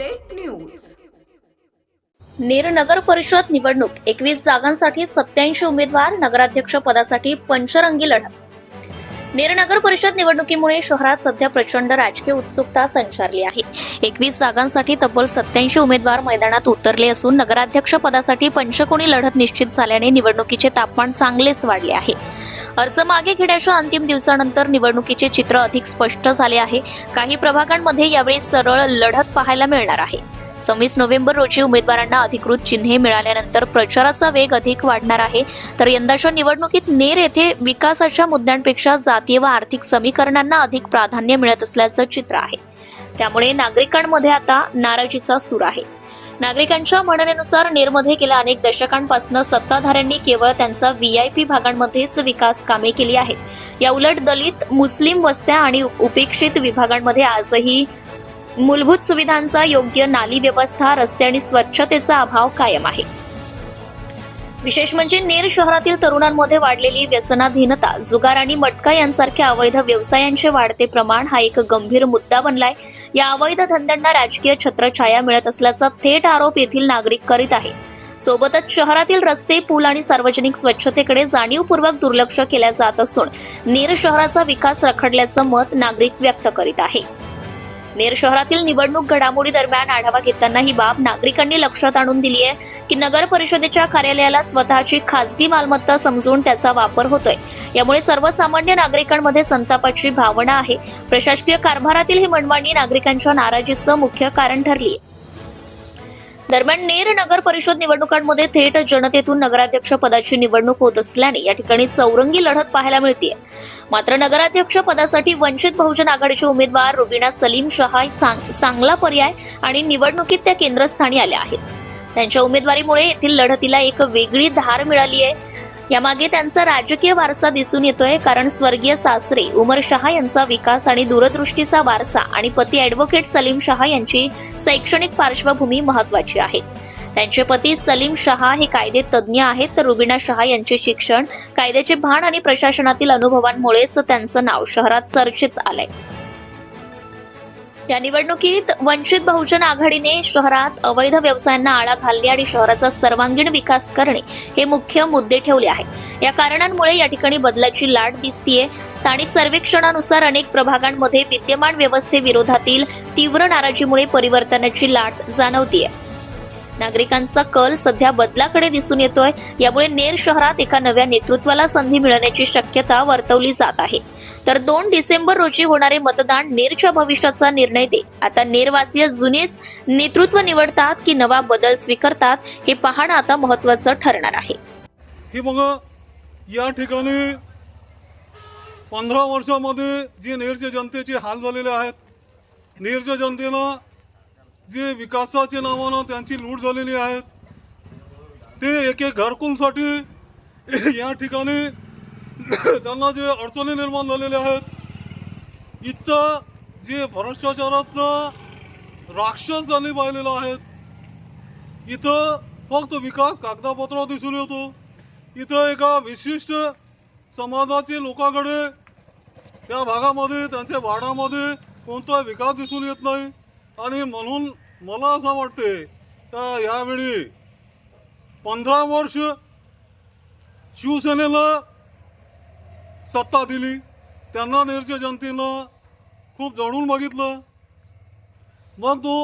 Update news. Ner नगर परिषद निवडणूक एकवीस जागांसाठी सत्याऐंशी उमेदवार नगराध्यक्ष पदासाठी पंचरंगी लढत. नेर नगर परिषद निवडणुकीमुळे शहरात सध्या प्रचंड राजकीय उत्सुकता संचारली आहे. एकवीस जागांसाठी तब्बल सत्याऐंशी उमेदवार मैदानात उतरले असून नगराध्यक्ष पदासाठी पंचकोणी लढत निश्चित झाल्याने निवडणुकीचे तापमान चांगलेच वाढले आहे. अर्ज मागे घेण्याच्या अंतिम दिवसानंतर निवडणुकीचे चित्र अधिक स्पष्ट झाले आहे. काही प्रभागांमध्ये यावेळी सरळ लढत पाहायला मिळणार आहे. सव्वीस नोव्हेंबर रोजी उमेदवारांना अधिकृत चिन्हे मिळाल्यानंतर प्रचाराचा वेग अधिक वाढणार आहे. तर यंदाच्या निवडणुकीत नेर येथे विकासाच्या मुद्द्यांपेक्षा जातीय व आर्थिक समीकरणांना अधिक प्राधान्य मिळत असल्याचं चित्र आहे. त्यामुळे नागरिकांमध्ये आता नाराजीचा सूर आहे. नागरिकांच्या म्हणण्यानुसार नेरमध्ये गेल्या अनेक दशकांपासून सत्ताधाऱ्यांनी केवळ त्यांचा व्ही आय पी भागांमध्येच विकास कामे केली आहेत. या उलट दलित मुस्लिम वस्त्या आणि उपेक्षित विभागांमध्ये आजही मूलभूत सुविधांचा योग्य नाली व्यवस्था रस्ते आणि स्वच्छतेचा अभाव कायम आहे. विशेष म्हणजे नेर शहरातील तरुणांमध्ये वाढलेली व्यसनाधीनता जुगार आणि मटका यांसारख्या अवैध व्यवसायांचे वाढते प्रमाण हा एक गंभीर मुद्दा बनलाय. या अवैध धंद्यांना राजकीय छत्रछाया मिळत असल्याचा थेट आरोप येथील नागरिक करीत आहे. सोबतच शहरातील रस्ते पूल आणि सार्वजनिक स्वच्छतेकडे जाणीवपूर्वक दुर्लक्ष केल्या जात असून नेर शहराचा विकास रखडल्याचं मत नागरिक व्यक्त करीत आहे. नेर शहरातील निवडणूक घडामोडी दरम्यान आढावा घेताना ही बाब नागरिकांनी लक्षात आणून दिली आहे की नगर परिषदेच्या कार्यालयाला स्वतःची खासगी मालमत्ता समजून त्याचा वापर होतोय. यामुळे सर्वसामान्य नागरिकांमध्ये संतापाची भावना आहे. प्रशासकीय कारभारातील ही मनमानी नागरिकांच्या नाराजीचं मुख्य कारण ठरली आहे दरम्यान नेर नगर परिषद निवडणुकांमध्ये थेट जनतेतून नगराध्यक्ष पदाची निवडणूक होत असल्याने या ठिकाणी चौरंगी लढत पाहायला मिळते मात्र नगराध्यक्ष पदासाठी वंचित बहुजन आघाडीचे उमेदवार रुबीना सलीम शहा चांग- चांगला पर्याय आणि निवडणुकीत त्या केंद्रस्थानी आल्या आहेत. त्यांच्या उमेदवारीमुळे येथील लढतीला एक वेगळी धार मिळाली आहे यामागे त्यांचा राजकीय वारसा दिसून येतोय कारण स्वर्गीय सासरे उमर शहा यांचा विकास आणि दूरदृष्टीचा वारसा आणि पती ॲडव्होकेट सलीम शहा यांची शैक्षणिक पार्श्वभूमी महत्वाची आहे. त्यांचे पती सलीम शहा हे कायदे तज्ज्ञ आहेत तर रुबिना शहा यांचे शिक्षण कायद्याचे भान आणि प्रशासनातील अनुभवांमुळेच त्यांचं नाव शहरात चर्चेत आलंय. या निवडणुकीत वंचित बहुजन आघाडीने शहरात अवैध व्यवसायांना आळा घालणे आणि शहराचा सर्वांगीण विकास करणे हे मुख्य मुद्दे ठेवले आहेत. या कारणांमुळे या ठिकाणी बदलाची लाट दिसतीये. स्थानिक सर्वेक्षणानुसार अनेक प्रभागांमध्ये विद्यमान व्यवस्थेविरोधातील तीव्र नाराजीमुळे परिवर्तनाची लाट जाणवतीये. नागरिकांचा कल सध्या बदलाकडे दिसून येतोय. यामुळे नेर शहरात एका नव्या नेतृत्वाला संधी मिळण्याची शक्यता वर्तवली जात आहे. तर दोन डिसेंबर रोजी होणारे मतदान नेरच्या भविष्याचा निर्णय दे. आता नेरवासीय जुनेच नेतृत्व निवडतात की नवा बदल स्वीकारतात हे पाहणं आता महत्वाचं ठरणार आहे. हे बघा या ठिकाणी पंधरा वर्षामध्ये जे नेरच्या जनतेचे हाल झालेले आहेत नेरच्या जनतेनं जे विकासाच्या नावानं त्यांची लूट झालेली आहेत ते एक एक घरकुलसाठी या ठिकाणी त्यांना जे अडचणी निर्माण झालेल्या आहेत इथं जे भ्रष्टाचाराचं राक्षस त्यांनी पाहिलेलं आहेत इथं फक्त विकास कागदापत्रावर दिसून येतो. इथं एका विशिष्ट समाजाचे लोकांकडे त्या भागामध्ये त्यांच्या वाडामध्ये कोणता विकास दिसून येत नाही. आणि म्हणून मला असं वाटते का यावेळी पंधरा वर्ष शिवसेनेला सत्ता दिली. त्यांना नेरच्या जनतेनं खूप जवळून बघितलं. मग तो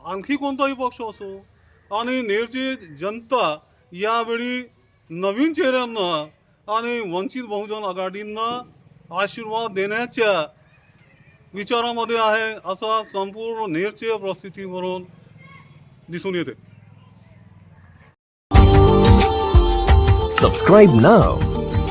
आणखी कोणताही पक्ष असो आणि नेरची जनता यावेळी नवीन चेहऱ्यांना आणि वंचित बहुजन आघाडींना आशीर्वाद देण्याच्या विचारामध्ये आहे असा संपूर्ण नेरचे परिस्थितीवरून दिसून येते. सबस्क्राईब नाव